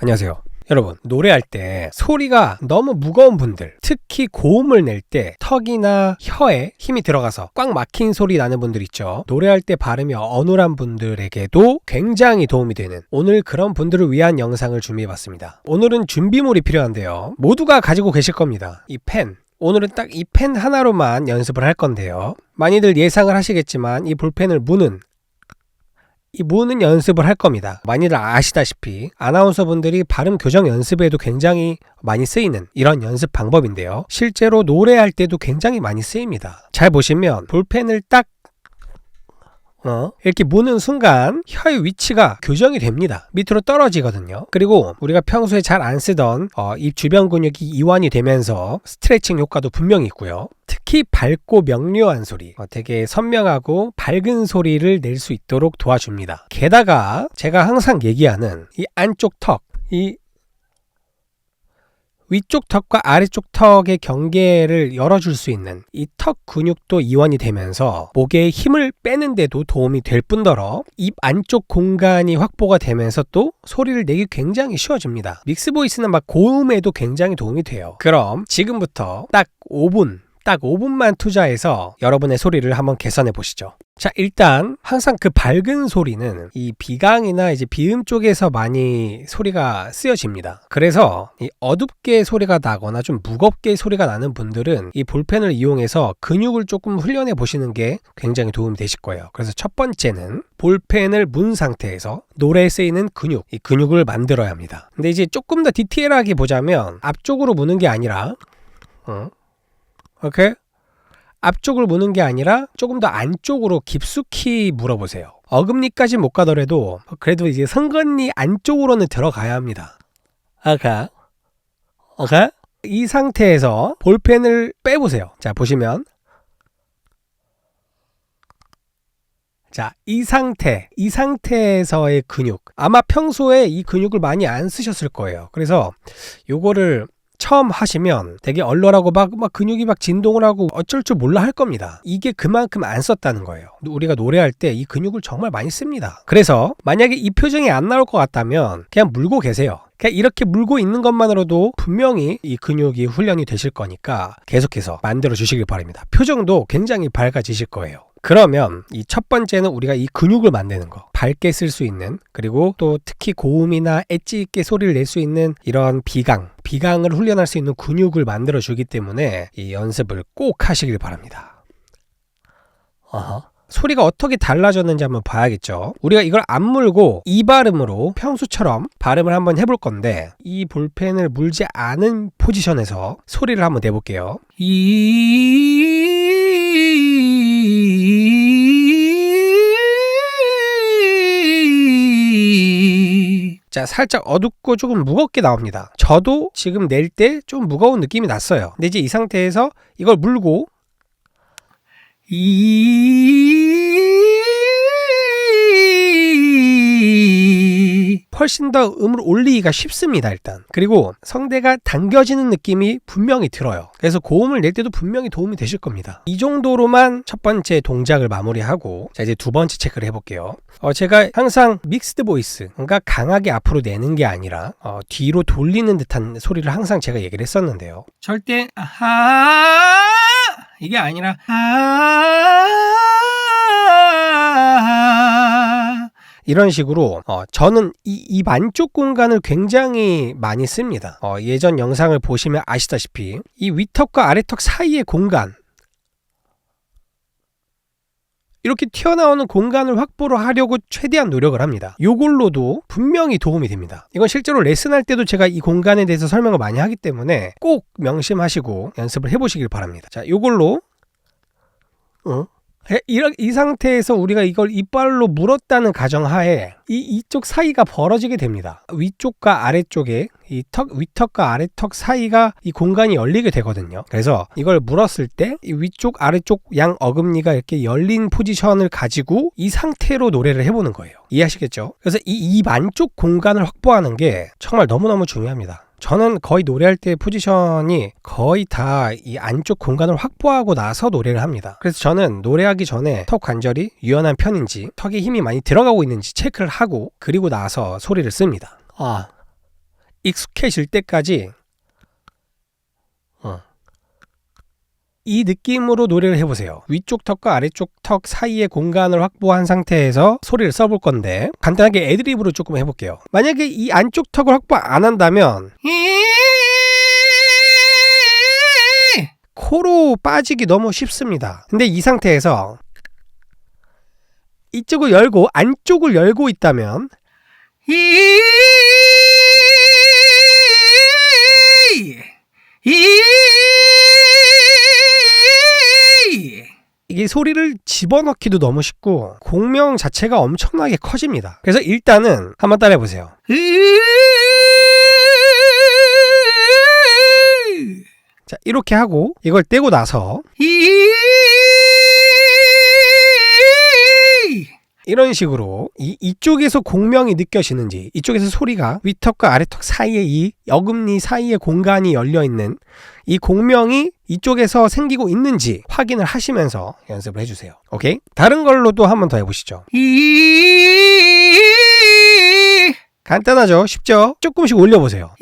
안녕하세요. 여러분, 노래할 때 소리가 너무 무거운 분들, 특히 고음을 낼 때 턱이나 혀에 힘이 들어가서 꽉 막힌 소리 나는 분들 있죠. 노래할 때 발음이 어눌한 분들에게도 굉장히 도움이 되는 오늘 그런 분들을 위한 영상을 준비해 봤습니다. 오늘은 준비물이 필요한데요. 모두가 가지고 계실 겁니다. 이 펜, 오늘은 딱 이 펜 하나로만 연습을 할 건데요. 많이들 예상을 하시겠지만 이 볼펜을 무는 이 무는 연습을 할 겁니다. 많이들 아시다시피 아나운서 분들이 발음 교정 연습에도 굉장히 많이 쓰이는 이런 연습 방법인데요. 실제로 노래할 때도 굉장히 많이 쓰입니다. 잘 보시면 볼펜을 딱 어, 이렇게 무는 순간 혀의 위치가 교정이 됩니다. 밑으로 떨어지거든요. 그리고 우리가 평소에 잘 안 쓰던 어, 입 주변 근육이 이완이 되면서 스트레칭 효과도 분명히 있고요. 특히 밝고 명료한 소리, 어, 되게 선명하고 밝은 소리를 낼 수 있도록 도와줍니다. 게다가 제가 항상 얘기하는 이 안쪽 턱, 이 위쪽 턱과 아래쪽 턱의 경계를 열어줄 수 있는 이 턱 근육도 이완이 되면서 목에 힘을 빼는데도 도움이 될 뿐더러 입 안쪽 공간이 확보가 되면서 또 소리를 내기 굉장히 쉬워집니다. 믹스 보이스는 막 고음에도 굉장히 도움이 돼요. 그럼 지금부터 딱 5분 딱 5분만 투자해서 여러분의 소리를 한번 개선해 보시죠. 자, 일단 항상 그 밝은 소리는 이 비강이나 이제 비음 쪽에서 많이 소리가 쓰여집니다. 그래서 이 어둡게 소리가 나거나 좀 무겁게 소리가 나는 분들은 이 볼펜을 이용해서 근육을 조금 훈련해 보시는 게 굉장히 도움이 되실 거예요. 그래서 첫 번째는 볼펜을 문 상태에서 노래에 쓰이는 근육, 이 근육을 만들어야 합니다. 근데 이제 조금 더 디테일하게 보자면 앞쪽으로 무는 게 아니라 어? 오케이? 앞쪽을 무는 게 아니라 조금 더 안쪽으로 깊숙이 물어보세요. 어금니까지 못 가더라도 그래도 이제 선건니 안쪽으로는 들어가야 합니다. 오케이? 오케이? 이 상태에서 볼펜을 빼보세요. 자, 보시면. 자, 이 상태, 이 상태에서의 근육. 아마 평소에 이 근육을 많이 안 쓰셨을 거예요. 그래서 요거를 처음 하시면 되게 얼얼하고 막, 막 근육이 막 진동을 하고 어쩔 줄 몰라 할 겁니다. 이게 그만큼 안 썼다는 거예요. 우리가 노래할 때 이 근육을 정말 많이 씁니다. 그래서 만약에 이 표정이 안 나올 것 같다면 그냥 물고 계세요. 그냥 이렇게 물고 있는 것만으로도 분명히 이 근육이 훈련이 되실 거니까 계속해서 만들어 주시길 바랍니다. 표정도 굉장히 밝아지실 거예요. 그러면 이 첫 번째는 우리가 이 근육을 만드는 거 밝게 쓸 수 있는 그리고 또 특히 고음이나 엣지 있게 소리를 낼 수 있는 이런 비강 비강을 훈련할 수 있는 근육을 만들어 주기 때문에 이 연습을 꼭 하시길 바랍니다. 어허. 소리가 어떻게 달라졌는지 한번 봐야겠죠. 우리가 이걸 안 물고 이 발음으로 평소처럼 발음을 한번 해볼 건데 이 볼펜을 물지 않은 포지션에서 소리를 한번 내볼게요. 자, 살짝 어둡고 조금 무겁게 나옵니다. 저도 지금 낼 때 좀 무거운 느낌이 났어요. 근데 이제 이 상태에서 이걸 물고 이 훨씬 더 음을 올리기가 쉽습니다 일단. 그리고 성대가 당겨지는 느낌이 분명히 들어요. 그래서 고음을 낼 때도 분명히 도움이 되실 겁니다. 이 정도로만 첫 번째 동작을 마무리하고 자 이제 두 번째 체크를 해볼게요. 어, 제가 항상 믹스드 보이스 그러니까 강하게 앞으로 내는 게 아니라 어, 뒤로 돌리는 듯한 소리를 항상 제가 얘기를 했었는데요. 절대 아하 이게 아니라 아 이런 식으로 어, 저는 이 입 안쪽 공간을 굉장히 많이 씁니다. 어, 예전 영상을 보시면 아시다시피 이 위턱과 아래턱 사이의 공간 이렇게 튀어나오는 공간을 확보를 하려고 최대한 노력을 합니다. 요걸로도 분명히 도움이 됩니다. 이건 실제로 레슨할 때도 제가 이 공간에 대해서 설명을 많이 하기 때문에 꼭 명심하시고 연습을 해보시길 바랍니다. 자, 요걸로 어? 이, 이 상태에서 우리가 이걸 이빨로 물었다는 가정하에 이 이쪽 사이가 벌어지게 됩니다. 위쪽과 아래쪽에 이 턱 위턱과 아래턱 사이가 이 공간이 열리게 되거든요. 그래서 이걸 물었을 때 이 위쪽 아래쪽 양 어금니가 이렇게 열린 포지션을 가지고 이 상태로 노래를 해보는 거예요. 이해하시겠죠? 그래서 이 입 안쪽 공간을 확보하는 게 정말 너무너무 중요합니다. 저는 거의 노래할 때 포지션이 거의 다 이 안쪽 공간을 확보하고 나서 노래를 합니다. 그래서 저는 노래하기 전에 턱 관절이 유연한 편인지 턱에 힘이 많이 들어가고 있는지 체크를 하고 그리고 나서 소리를 씁니다. 아, 익숙해질 때까지 이 느낌으로 노래를 해보세요. 위쪽 턱과 아래쪽 턱 사이의 공간을 확보한 상태에서 소리를 써볼 건데 간단하게 애드립으로 조금 해볼게요. 만약에 이 안쪽 턱을 확보 안 한다면 코로 빠지기 너무 쉽습니다. 근데 이 상태에서 이쪽을 열고 안쪽을 열고 있다면 이 소리를 집어넣기도 너무 쉽고 공명 자체가 엄청나게 커집니다. 그래서 일단은 한번 따라해 보세요. 자, 이렇게 하고 이걸 떼고 나서 이런 식으로 이, 이쪽에서 공명이 느껴지는지 이쪽에서 소리가 위턱과 아래턱 사이에 이 어금니 사이에 공간이 열려 있는 이 공명이 이쪽에서 생기고 있는지 확인을 하시면서 연습을 해주세요. 오케이? 다른 걸로도 한번 더 해보시죠. 간단하죠? 쉽죠? 조금씩 올려보세요.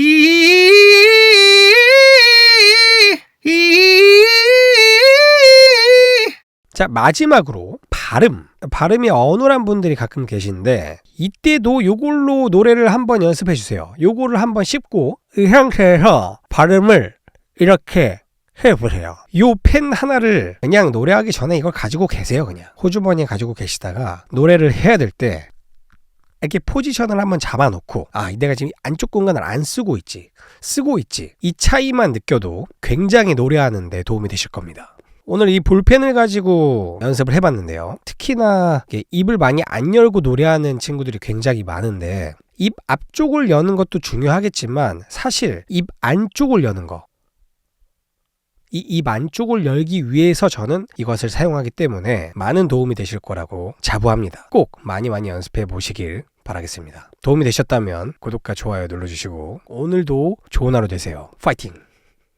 자, 마지막으로 발음. 발음이 어눌한 분들이 가끔 계신데 이때도 요걸로 노래를 한번 연습해 주세요. 요거를 한번 씹고 이 상태에서 발음을 이렇게 해보세요. 요 펜 하나를 그냥 노래하기 전에 이걸 가지고 계세요. 그냥 호주머니에 가지고 계시다가 노래를 해야 될 때 이렇게 포지션을 한번 잡아놓고 아 내가 지금 안쪽 공간을 안 쓰고 있지 쓰고 있지 이 차이만 느껴도 굉장히 노래하는데 도움이 되실 겁니다. 오늘 이 볼펜을 가지고 연습을 해봤는데요. 특히나 입을 많이 안 열고 노래하는 친구들이 굉장히 많은데 입 앞쪽을 여는 것도 중요하겠지만 사실 입 안쪽을 여는 거. 이 입 안쪽을 열기 위해서 저는 이것을 사용하기 때문에 많은 도움이 되실 거라고 자부합니다. 꼭 많이 많이 연습해 보시길 바라겠습니다. 도움이 되셨다면 구독과 좋아요 눌러주시고 오늘도 좋은 하루 되세요. 파이팅!